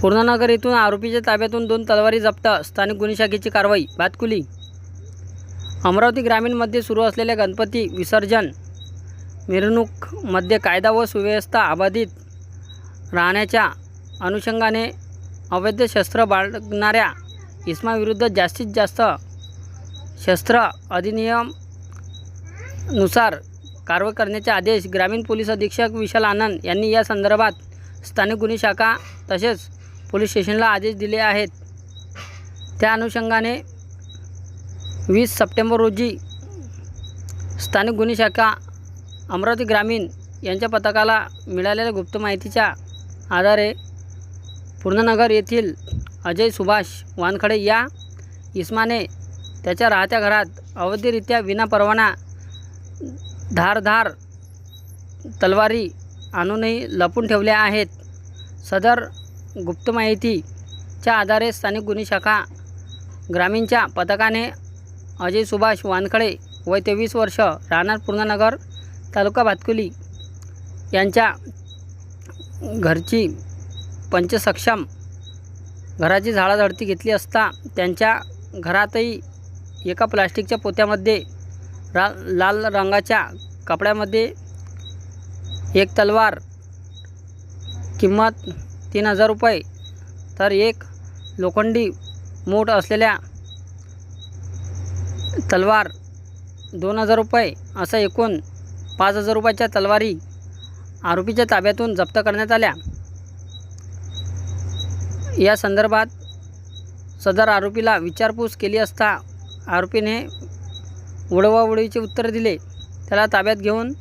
पूर्णानगर येथून आरोपीच्या ताब्यातून दोन तलवारी जप्त स्थानिक गुन्हे शाखेची कारवाई भातकुली अमरावती ग्रामीणमध्ये सुरू असलेल्या गणपती विसर्जन मिरवणूकमध्ये कायदा व सुव्यवस्था अबाधित राहण्याच्या अनुषंगाने अवैध शस्त्र बाळगणाऱ्या इसमाविरुद्ध जास्तीत जास्त शस्त्र अधिनियमनुसार कारवाई करण्याचे आदेश ग्रामीण पोलीस अधीक्षक विशाल आनंद यांनी या संदर्भात स्थानिक गुन्हे शाखा तसेच पोलीस स्टेशनला आदेश दिले आहेत. त्या अनुषंगाने वीस सप्टेंबर रोजी स्थानिक गुन्हे शाखा अमरावती ग्रामीण यांच्या पथकाला मिळालेल्या गुप्त माहितीच्या आधारे पूर्णनगर येथील अजय सुभाष वानखडे या इस्माने त्याच्या राहत्या घरात अवैधरित्या विनापरवाना धारधार तलवारी आणूनही लपून ठेवल्या आहेत. सदर गुप्त माहितीच्या आधारे स्थानिक गुन्हे शाखा ग्रामीणच्या पथकाने अजय सुभाष वानखळे वय तेवीस वर्ष राहणार पूर्णनगर तालुका भातकुली यांच्या घरची पंचसक्षम घराची झाडाझडती घेतली असता त्यांच्या घरातही एका प्लास्टिकच्या पोत्यामध्ये रा लाल रंगाच्या कपड्यामध्ये एक तलवार किंमत तीन हजार रुपये. तर एक लोखंडी मोठ असलेल्या तलवार दोन हजार रुपये. असं एकूण पाच हजार रुपयाच्या तलवारी आरोपीच्या ताब्यातून जप्त करण्यात आल्या. या संदर्भात सदर आरोपीला विचारपूस केली असता आरोपीने उडवाउडवीचे उत्तर दिले. त्याला ताब्यात घेऊन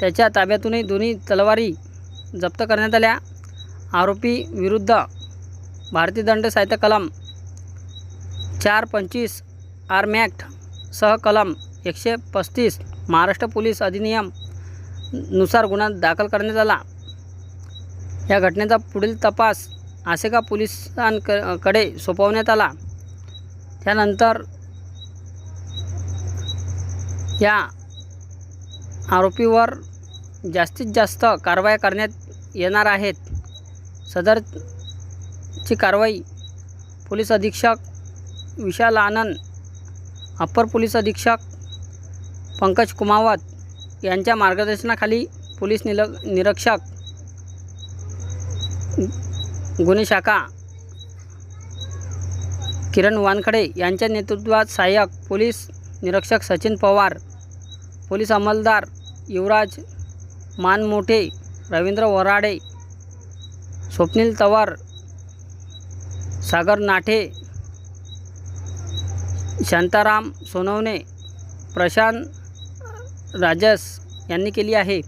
त्याच्या ताब्यातूनही दोन्ही तलवारी जप्त करण्यात आल्या. आरोपी विरुद्ध भारतीय दंड साहित्य कलम चार पंचवीस आर्मॅक्ट सह कलम एकशे पस्तीस महाराष्ट्र पोलीस अधिनियमनुसार गुन्हा दाखल करण्यात आला. या घटनेचा पुढील तपास आसेगा पोलिसांककडे सोपवण्यात आला. त्यानंतर या आरोपीवर जास्तीत जास्त कारवाया करण्यात येणार आहेत. सदरची कारवाई पोलीस अधीक्षक विशाल आनंद अप्पर पोलीस अधीक्षक पंकज कुमावत यांच्या मार्गदर्शनाखाली पोलीस निल निरीक्षक गुन्हे शाखा किरण वानखडे यांच्या नेतृत्वात सहाय्यक पोलीस निरीक्षक सचिन पवार पोलीस अंमलदार युवराज मानमोठे रवींद्र वराडे स्वप्नील तवार सागर नाठे शांताराम सोनवणे प्रशांत राजस यांनी केली आहे.